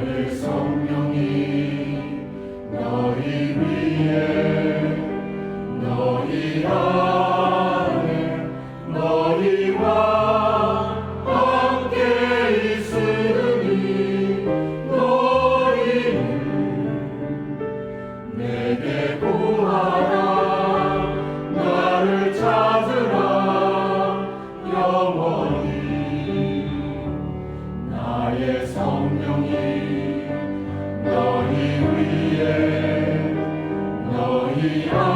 나의 성령이 너희 위에 너희 안에 너희와 함께 있으니 너희는 내게 구하라. 나를 찾으라. 영원히 나의 성령이 Holy.